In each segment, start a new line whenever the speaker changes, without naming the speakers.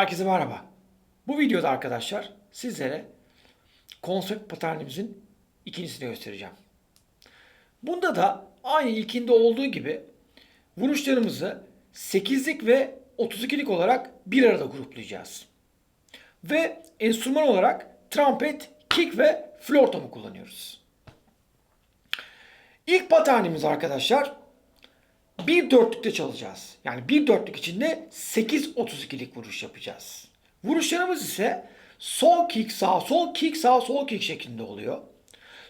Herkese merhaba. Bu videoda arkadaşlar sizlere konsept paternimizin ikincisini göstereceğim. Bunda da aynı ilkinde olduğu gibi vuruşlarımızı 8'lik ve 32'lik olarak bir arada gruplayacağız. Ve enstrüman olarak trompet, kick ve flortomu kullanıyoruz. İlk paternimiz arkadaşlar bir dörtlükte çalacağız. Yani bir dörtlük içinde 8-32'lik vuruş yapacağız. Vuruşlarımız ise sol kick sağ sol kick sağ sol kick şeklinde oluyor.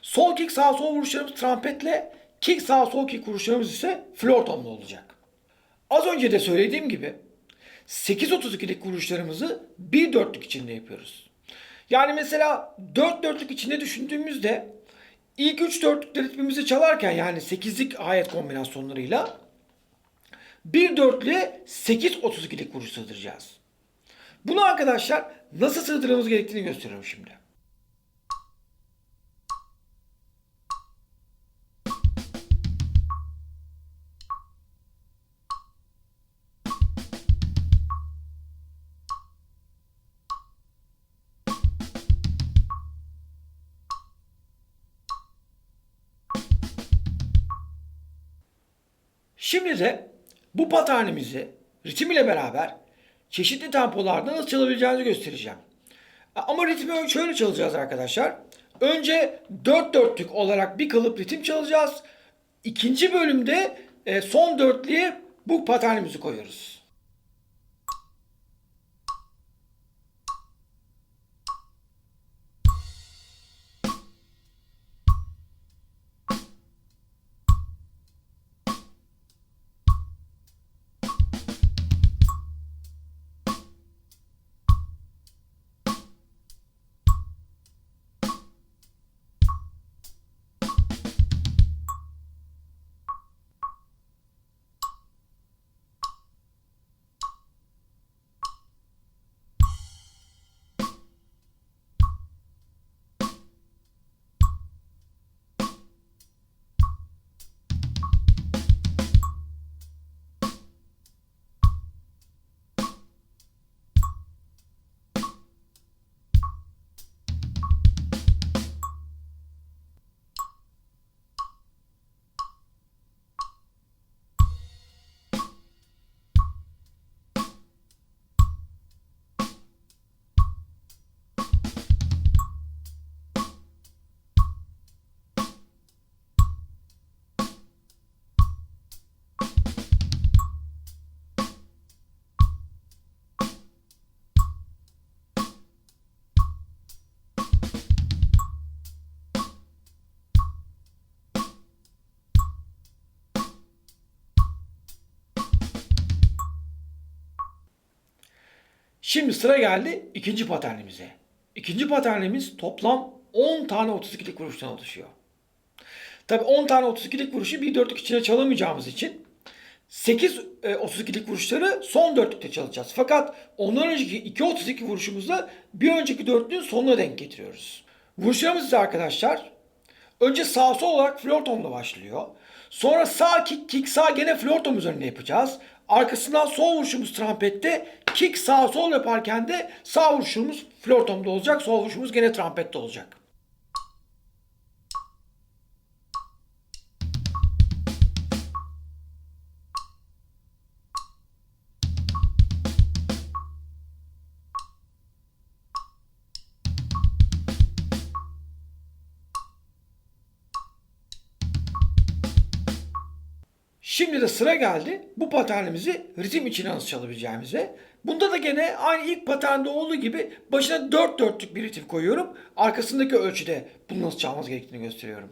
Sol kick sağ sol vuruşlarımız trampetle, kick sağ sol kick vuruşlarımız ise flortonla olacak. Az önce de söylediğim gibi 8-32'lik vuruşlarımızı bir dörtlük içinde yapıyoruz. Yani mesela 4 dörtlük içinde düşündüğümüzde ilk 3 dörtlükte ritmimizi çalarken yani 8'lik ayet kombinasyonlarıyla bir dörtlüye 8-32'lik vuruş sığdıracağız. Bunu arkadaşlar nasıl sığdırmamız gerektiğini gösteriyorum şimdi. Şimdi de bu paternimizi ritim ile beraber çeşitli tempolarda nasıl çalabileceğinizi göstereceğim. Ama ritmi şöyle çalacağız arkadaşlar. Önce 4 dörtlük olarak bir kalıp ritim çalacağız. İkinci bölümde e, son dörtlüğe bu paternimizi koyuyoruz. Şimdi sıra geldi ikinci paternimize. İkinci paternimiz toplam 10 tane 32'lik vuruştan oluşuyor. Tabi 10 tane 32'lik vuruşu bir dörtlük içine çalamayacağımız için 8 e, 32'lik vuruşları son dörtlükte çalacağız. Fakat ondan önceki 2 32 vuruşumuzda bir önceki dörtlüğün sonuna denk getiriyoruz. Vuruşlarımız ise arkadaşlar önce sağ sol olarak flörtomla başlıyor. Sonra sağ kick, kick sağ gene flörtom üzerinde yapacağız. Arkasından sol vuruşumuz trampette, kick sağ sol yaparken de sağ vuruşumuz flörtomda olacak, sol vuruşumuz gene trampette olacak. Şimdi de sıra geldi bu paternimizi ritim içine nasıl çalabileceğimize. Bunda da gene aynı ilk paternde olduğu gibi başına 4 dörtlük bir ritim koyuyorum. Arkasındaki ölçüde bunu nasıl çalmamız gerektiğini gösteriyorum.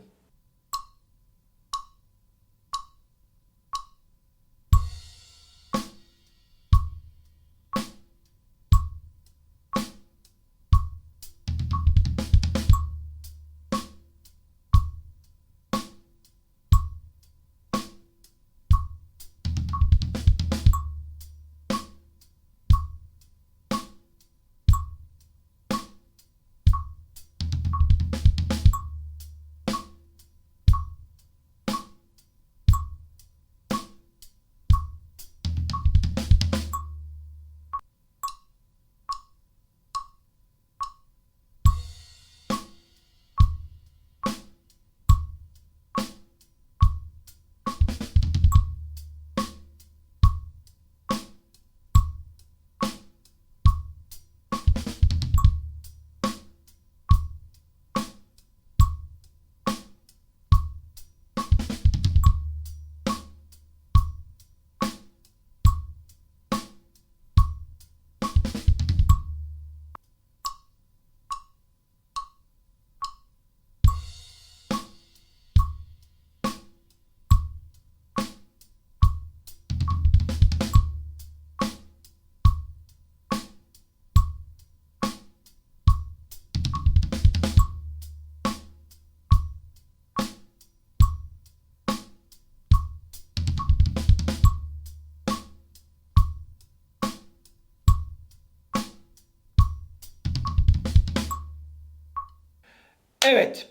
Evet.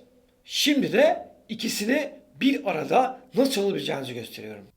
Şimdi de ikisini bir arada nasıl çalabileceğinizi gösteriyorum.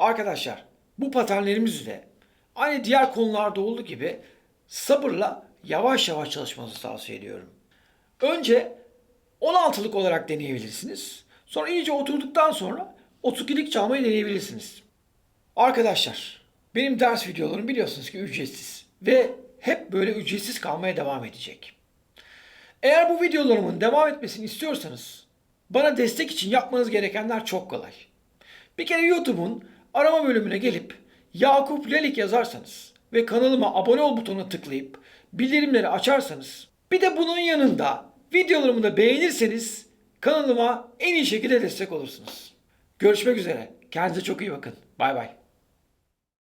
Arkadaşlar bu paternlerimizi de aynı diğer konularda olduğu gibi sabırla yavaş yavaş çalışmanızı tavsiye ediyorum. Önce 16'lık olarak deneyebilirsiniz. Sonra iyice oturduktan sonra 32'lik çalmayı deneyebilirsiniz. Arkadaşlar benim ders videolarım biliyorsunuz ki ücretsiz ve hep böyle ücretsiz kalmaya devam edecek. Eğer bu videolarımın devam etmesini istiyorsanız bana destek için yapmanız gerekenler çok kolay. Bir kere YouTube'un arama bölümüne gelip Yakup Lelik yazarsanız ve kanalıma abone ol butonuna tıklayıp bildirimleri açarsanız bir de bunun yanında videolarımı da beğenirseniz kanalıma en iyi şekilde destek olursunuz. Görüşmek üzere. Kendinize çok iyi bakın. Bay bay.